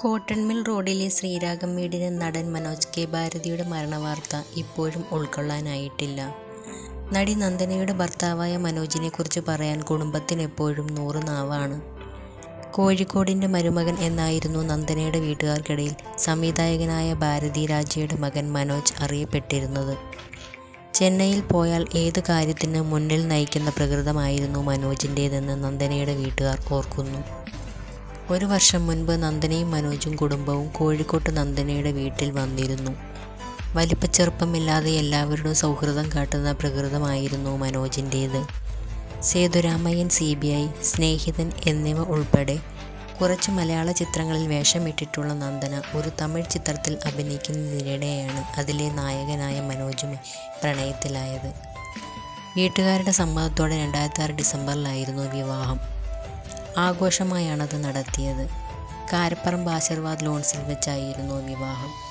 Cotton mill റോഡിലെ ശ്രീരാഗം വീടിന് നടൻ മനോജ് കെ. ഭാരതിയുടെ മരണവാർത്ത ഇപ്പോഴും ഉൾക്കൊള്ളാനായിട്ടില്ല. നടി നന്ദനയുടെ ഭർത്താവായ മനോജിനെക്കുറിച്ച് പറയാൻ കുടുംബത്തിന് എപ്പോഴും നൂറ് നാവാണ്. കോഴിക്കോടിന്റെ മരുമകൻ എന്നായിരുന്നു നന്ദനയുടെ വീട്ടുകാർക്കിടയിൽ സംവിധായകനായ ഭാരതി രാജയുടെ മകൻ മനോജ് അറിയപ്പെട്ടിരുന്നത്. ചെന്നൈയിൽ പോയാൽ ഏത് കാര്യത്തിന് മുന്നിൽ നയിക്കുന്ന പ്രകൃതമായിരുന്നു മനോജിന്റേതെന്ന് നന്ദനയുടെ വീട്ടുകാർ ഓർക്കുന്നു. ഒരു വർഷം മുൻപ് നന്ദനയും മനോജും കുടുംബവും കോഴിക്കോട്ട് നന്ദനയുടെ വീട്ടിൽ വന്നിരുന്നു. വലിപ്പച്ചെറുപ്പമില്ലാതെ എല്ലാവരോടും സൗഹൃദം കാട്ടുന്ന പ്രകൃതമായിരുന്നു മനോജിന്റേത്. Sethuramayyan C B I Snehithan എന്നിവ ഉൾപ്പെടെ കുറച്ച് മലയാള ചിത്രങ്ങളിൽ വേഷമിട്ടിട്ടുള്ള നന്ദന ഒരു തമിഴ് ചിത്രത്തിൽ അഭിനയിക്കുന്നതിനിടെയാണ് അതിലെ നായകനായ മനോജുമായി പ്രണയത്തിലായത്. വീട്ടുകാരുടെ സമ്മതത്തോടെ രണ്ടായിരത്തി ആറ് ഡിസംബറിലായിരുന്നു വിവാഹം. ആഘോഷമായാണത് നടത്തിയത്. കാരപ്പറമ്പ് ആശീർവാദ് ലോൺസിൽ വെച്ചായിരുന്നു വിവാഹം.